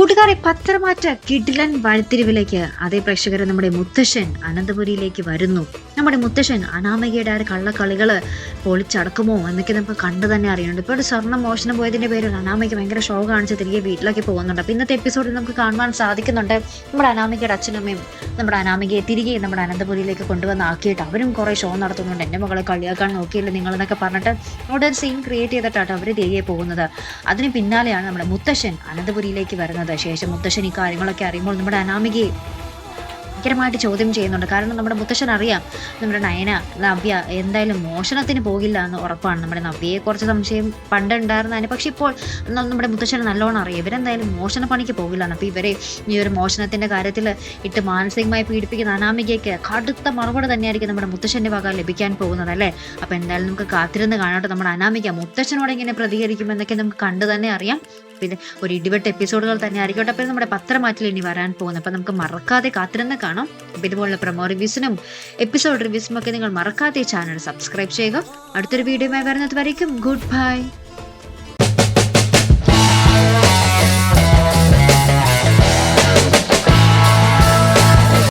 കൂട്ടുകാരെ പത്രമാറ്റ കിഡ്ലൻ വഴിത്തിരിവിലേക്ക്. അതേ പ്രേക്ഷകരെ നമ്മുടെ മുത്തശ്ശൻ അനന്തപുരിയിലേക്ക് വരുന്നു. നമ്മുടെ മുത്തശ്ശൻ അനാമികയുടെ ആ ഒരു കള്ളക്കളികൾ പൊളിച്ചടക്കുമോ എന്നൊക്കെ നമുക്ക് കണ്ടു തന്നെ അറിയുന്നുണ്ട്. ഇപ്പോൾ ഒരു സ്വർണം മോഷണം പോയതിന്റെ പേരിൽ അനാമിക ഭയങ്കര ഷോ കാണിച്ച് തിരികെ വീട്ടിലേക്ക് പോകുന്നുണ്ട്. അപ്പോൾ ഇന്നത്തെ എപ്പിസോഡിൽ നമുക്ക് കാണുവാൻ സാധിക്കുന്നുണ്ട് നമ്മുടെ അനാമികയുടെ അച്ഛനമ്മയും നമ്മുടെ അനാമികയെ തിരികെ നമ്മുടെ അനന്തപുരിയിലേക്ക് കൊണ്ടുവന്ന് ആക്കിയിട്ട് അവരും കുറേ ഷോ നടത്തുന്നുണ്ട്. എന്റെ മകളെ കളിയാക്കാൻ നോക്കിയില്ല നിങ്ങളെന്നൊക്കെ പറഞ്ഞിട്ട് അവിടെ ഒരു സീൻ ക്രിയേറ്റ് ചെയ്തിട്ടാണ് അവർ തിരികെ പോകുന്നത്. അതിന് പിന്നാലെയാണ് നമ്മുടെ മുത്തശ്ശൻ അനന്തപുരിയിലേക്ക് വരുന്നത്. ശേഷം മുത്തശ്ശൻ ഈ കാര്യങ്ങളൊക്കെ അറിയുമ്പോൾ നമ്മുടെ അനാമികയെ ഭയങ്കരമായിട്ട് ചോദ്യം ചെയ്യുന്നുണ്ട്. കാരണം നമ്മുടെ മുത്തശ്ശൻ അറിയാം നമ്മുടെ നയന നവ്യ എന്തായാലും മോഷണത്തിന് പോകില്ല എന്ന് ഉറപ്പാണ്. നമ്മുടെ നവ്യയെ കുറച്ച് സംശയം പണ്ടുണ്ടായിരുന്നതിന് പക്ഷെ ഇപ്പോൾ നമ്മുടെ മുത്തശ്ശന് നല്ലോണം അറിയാം. ഇവരെന്തായാലും മോഷണ പണിക്ക് പോകില്ല അപ്പോൾ ഇവരെ ഈ ഒരു മോഷണത്തിന്റെ കാര്യത്തിൽ ഇട്ട് മാനസികമായി പീഡിപ്പിക്കുന്ന അനാമികയ്ക്ക് കടുത്ത മറുപടി തന്നെയായിരിക്കും നമ്മുടെ മുത്തശ്ശന്റെ വക ലഭിക്കാൻ പോകുന്നത് അല്ലേ? അപ്പോൾ എന്തായാലും നമുക്ക് കാത്തിരുന്ന് കാണട്ടെ. നമ്മുടെ അനാമിക മുത്തശ്ശനോട് എങ്ങനെ പ്രതികരിക്കുമെന്നൊക്കെ നമുക്ക് കണ്ടു തന്നെ അറിയാം. പിന്നെ ഒരു ഇടിവെട്ട് എപ്പിസോഡുകൾ തന്നെ ആയിരിക്കട്ടെ അപ്പോൾ നമ്മുടെ പത്രമാറ്റിൽ ഇനി വരാൻ പോകുന്നത് അപ്പോൾ നമുക്ക് മറക്കാതെ കാത്തിരുന്ന് കാണാം. അപ്പോൾ ഇതുപോലുള്ള പ്രൊമോ റിവ്യൂസിനും എപ്പിസോഡ് റിവ്യൂസിനും ഒക്കെ നിങ്ങൾ മറക്കാതെ ചാനൽ സബ്സ്ക്രൈബ് ചെയ്യുക. അടുത്തൊരു വീഡിയോയുമായി വരുന്നത് വരയ്ക്കും. Good bye